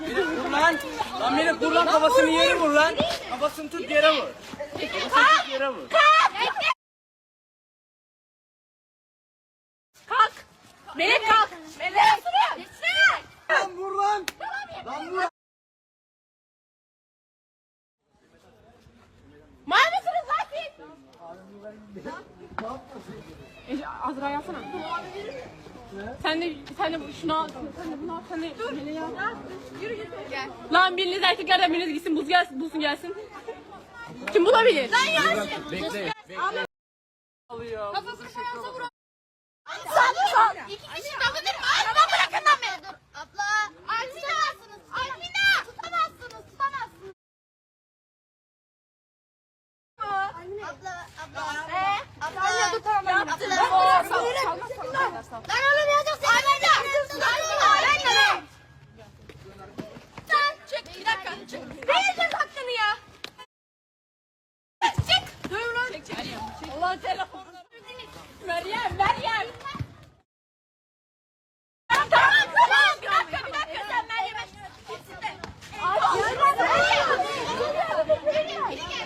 Vur lan. Lan beni vur lan kafasını yere vur lan. Kafasını tut yere vur. Kafasını tut yere vur. Kalk. Melek kalk. Melek. Lan vur lan. Lan vur. Azra yapsana. Sen de sen de şunu al. Sen de bunu al. Sen de al. Yürü yürü. Gel. Lan biriniz erkeklerden biriniz gitsin buz gelsin bulsun gelsin. Kim bulabilir? Lan Yasin. Bekle. Bekle. Alıyor. Kafasını fayansa vur. Sal sal. İki kişi dokunur mu? Araba bırakın lan beni. Dur. Abla. Tutamazsınız. Almina. Tutamazsınız. Tutamazsınız. Abla, abla. Abla. Dur tamam. Yaptılar. Sal sal. Sal. Lan oğlum yazacaksın. Almina. Almina. Sen çık bir dakika. Çık. Vereceğiz hakkını ya. Çık. Dur lan. Çek. Allah telefonu. Meryem Meryem.